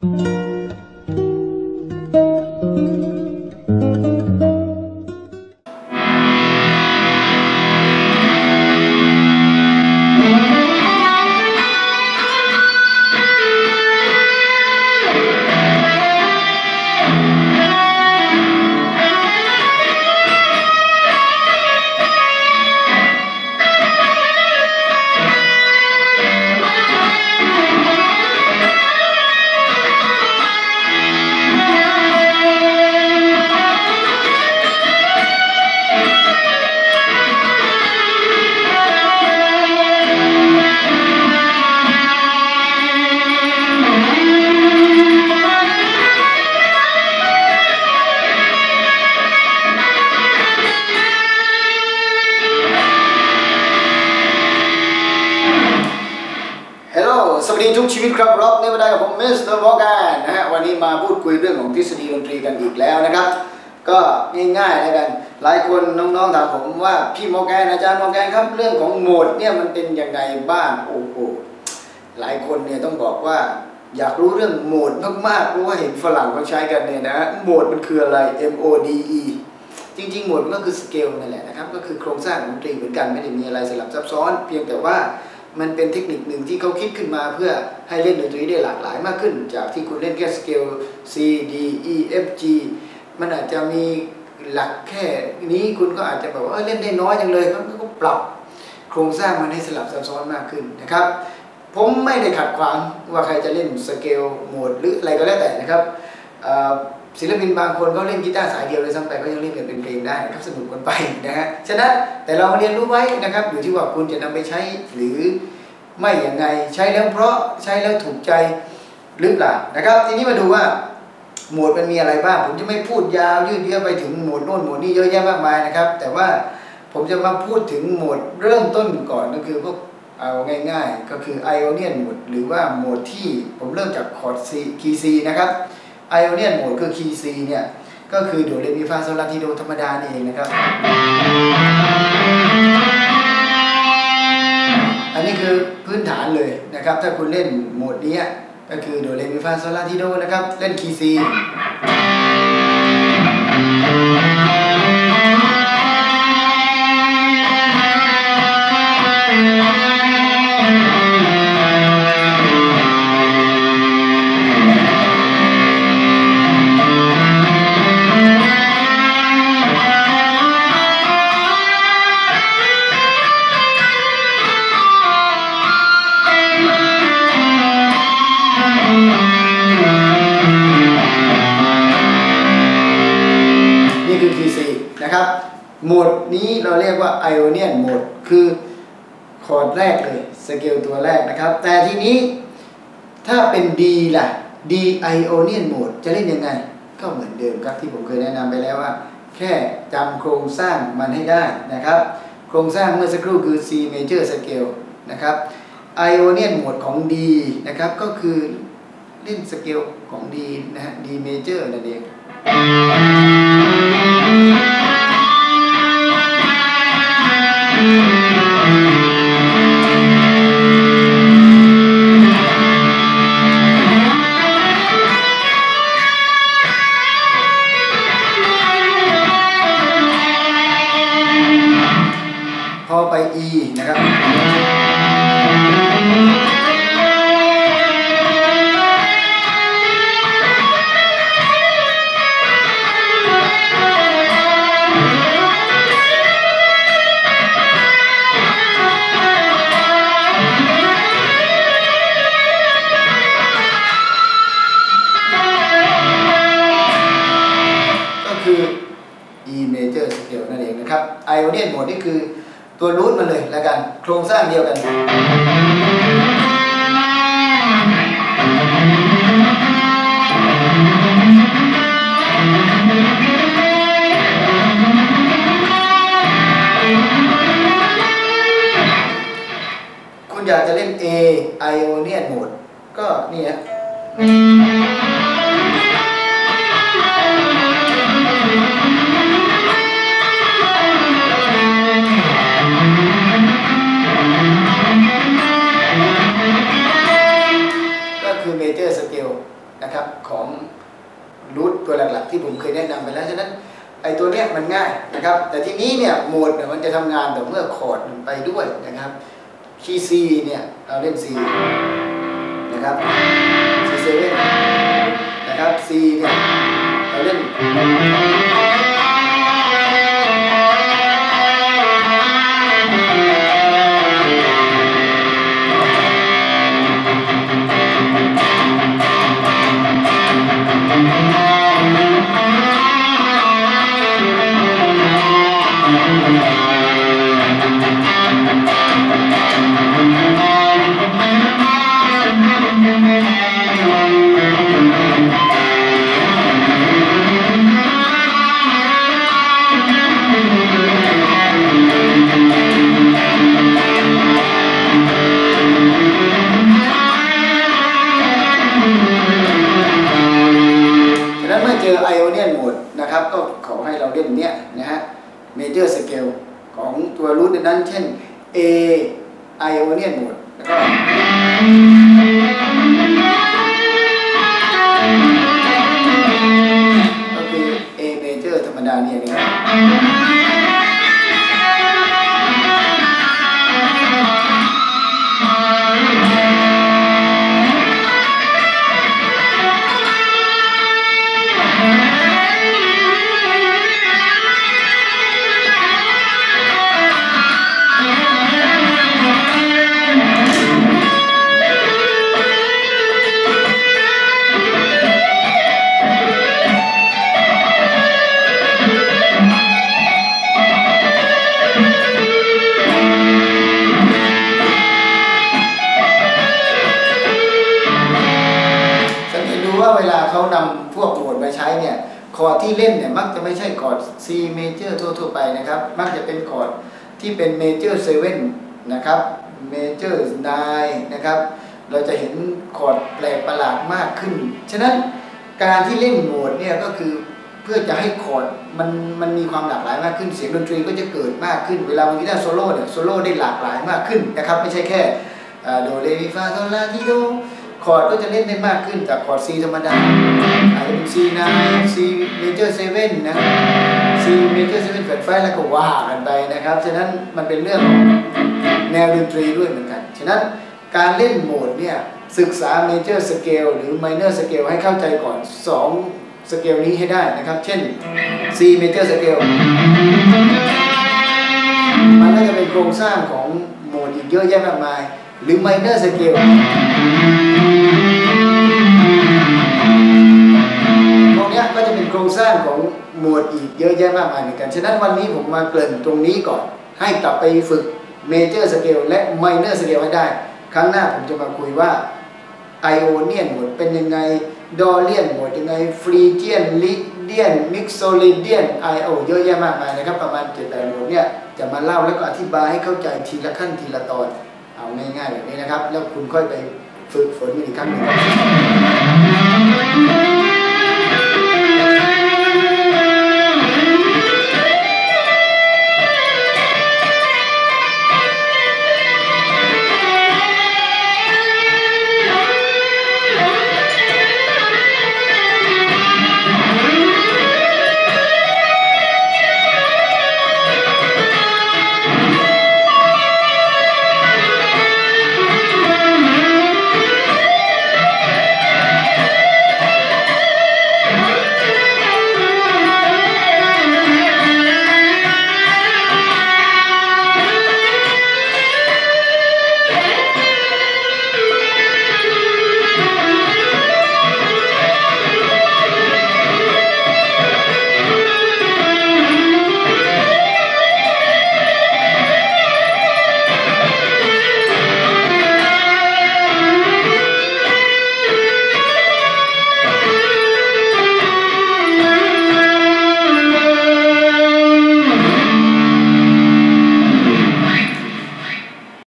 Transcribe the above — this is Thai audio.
ฮัล วัสดีทุกชีวิตครับร็อกในวันใดกับผมมิสเตอร์วอแกนนะฮะวันนี้มาพูดคุยเรื่องของทฤษฎีดนตรีกันอีกแล้วนะครับ ก็ง่ายๆแล้วกัน หลายคนน้องๆถามผมว่าพี่มอแกนอาจารย์มอแกนครับเรื่องของโหมดเนี่ยมันเป็นยังไงบ้างโอ้โหหลายคนเนี่ยต้องบอกว่าอยากรู้เรื่องโหมดมากๆเพราะว่าเห็นฝรั่งเขาใช้กันเนี่ยนะฮะโหมดมันคืออะไร M O D E จริงๆโหมดมันก็คือสเกลนั่นแหละนะครับก็คือโครงสร้างของดนตรีเหมือนกันไม่ได้มีอะไรสลับซับซ้อน เพียงแต่ว่า มันเป็นเทคนิคหนึ่งที่เขาคิดขึ้นมาเพื่อให้เล่นดนตรีได้หลากหลายมากขึ้น จากที่คุณเล่นแค่สเกล C D E F G มันอาจจะมีหลักแค่นี้คุณก็อาจจะแบบว่าเล่นได้น้อยจังเลยมันก็ปรับโครงสร้างมันให้สลับซับซ้อนมากขึ้นนะครับ ผมไม่ได้ขัดขวางว่าใครจะเล่นสเกลโหมดหรืออะไรก็แล้วแต่นะครับ ศิลปินบางคนเขาเล่นกีตาร์สายเดียวเลยซ้ำไปก็ยังเล่นกันเป็นเพลงได้นะครับสนุกกันไปนะฮะฉะนั้นแต่เรามาเรียนรู้ไว้นะครับอยู่ที่ว่าคุณจะนำไปใช้หรือไม่อย่างไงใช้แล้วเพราะใช้แล้วถูกใจหรือเปล่านะครับ ทีนี้มาดูว่าโหมดมันมีอะไรบ้าง ผมจะไม่พูดยาวยืดเยื้อไปถึงโหมดโน่นโหมดนี้เยอะแยะมากมายนะครับ แต่ว่าผมจะมาพูดถึงโหมดเริ่มต้นก่อนก็คือพวกเอาง่าย ๆ ก็คือไอโอเนียนโหมดหรือว่าโหมดที่ผมเริ่มจากคอร์ดซีคีซีนะครับ ไอโอเนียนโหมดคือคีซีเนี่ย ก็คือโดเรมีฟาโซลาทีโดธรรมดานี่เองนะครับ อันนี้คือพื้นฐานเลยนะครับ ถ้าคุณเล่นโหมดนี้ก็คือโดเรมีฟาโซลาทีโดนะครับ เล่นคีซี โหมดนี้เราเรียกว่าไอโอเนียนโหมดคือคอร์ดแรกเลยสเกลตัวแรกนะครับ แต่ทีนี้ถ้าเป็น D ล่ะ D ไอโอเนียนโหมดจะเล่นยังไง ก็เหมือนเดิมครับที่ผมเคยแนะนำไปแล้วว่า แค่จำโครงสร้างมันให้ได้นะครับ โครงสร้างเมื่อสักครู่คือ C major scale นะครับไอโอเนียนโหมดของ D นะครับก็คือเล่นสเกลของ D นะฮะ D major นั่นเอง scale นั่นเอนะครับ Ionian mode นี่คือตัวรูทมันเลยแล้วกัน โครงสร้างเดียวกัน มันง่ายนะครับ แต่ทีนี้เนี่ยโหมดเนี่ยมันจะทำงานแต่เมื่อคอร์ดมันไปด้วยนะครับคีย์ C เนี่ยเราเล่น C นะครับ C7 นะครับ C เนี่ยเราเล่น จอไอโอเนียนโหมดนะครับก็ขอให้เราเล่นเนี้ยนะฮะเมเจอร์สเกลของตัวรูทนั้น เช่น A ไอโอเนียนโหมดแล้วก็ก็ เเวลาเขานำพวกโหมดมาใช้เนี่ยคอร์ดที่เล่นเนี่ยมักจะไม่ใช่คอร์ด C major ทั่วๆไปนะครับ มักจะเป็นคอร์ดที่เป็น major 7นะครับ major 9นะครับ เราจะเห็นคอร์ดแปลกประหลาดมากขึ้น ฉะนั้นการที่เล่นโหมดเนี่ยก็คือเพื่อจะให้คอร์ดมันมันมีความหลากหลายมากขึ้น เสียงดนตรีก็จะเกิดมากขึ้น เวลาบางทีถ้าโซโล่เนี่ยโซโล่ได้หลากหลายมากขึ้นนะครับ ไม่ใช่แค่โดเรมีฟาโซลาทิโด อร์ดก็จะเล่นได้มากขึ้นจากคอร์ด C ธรรมดาอาจจะเป็น C9 C major 7นะ C major 7แฟลตไฟแล้วก็ว่ากันไปนะครับ ฉะนั้นมันเป็นเรื่องของแนวดนตรีด้วยเหมือนกัน ฉะนั้นการเล่นโหมดเนี่ยศึกษา major scale หรือ minor scale ให้เข้าใจก่อน 2 สเกลนี้ให้ได้นะครับ เช่น C major scale มันก็จะเป็นโครงสร้างของโหมดอีกเยอะแยะมากมาย หรือ minor scale โครงสร้างของหมวดอีกเยอะแยะมากมายเหมือนกัน ฉะนั้นวันนี้ผมมาเกริ่นตรงนี้ก่อน ให้กลับไปฝึก major scale และ minor scale ให้ได้ ครั้งหน้าผมจะมาคุยว่าไอโอเนียนหมวดเป็นยังไงดอเลียนหมวดยังไงฟรีเจียนลิเดียนมิกโซลิเดียนไอโอเยอะแยะมากมายนะครับ ประมาณเจ็ดแปดหมวดเนี่ยจะมาเล่าแล้วก็อธิบายให้เข้าใจทีละขั้นทีละตอน เอาง่ายๆแบบนี้นะครับ แล้วคุณค่อยไปฝึกฝนมันอีกครั้งหนึ่งครับ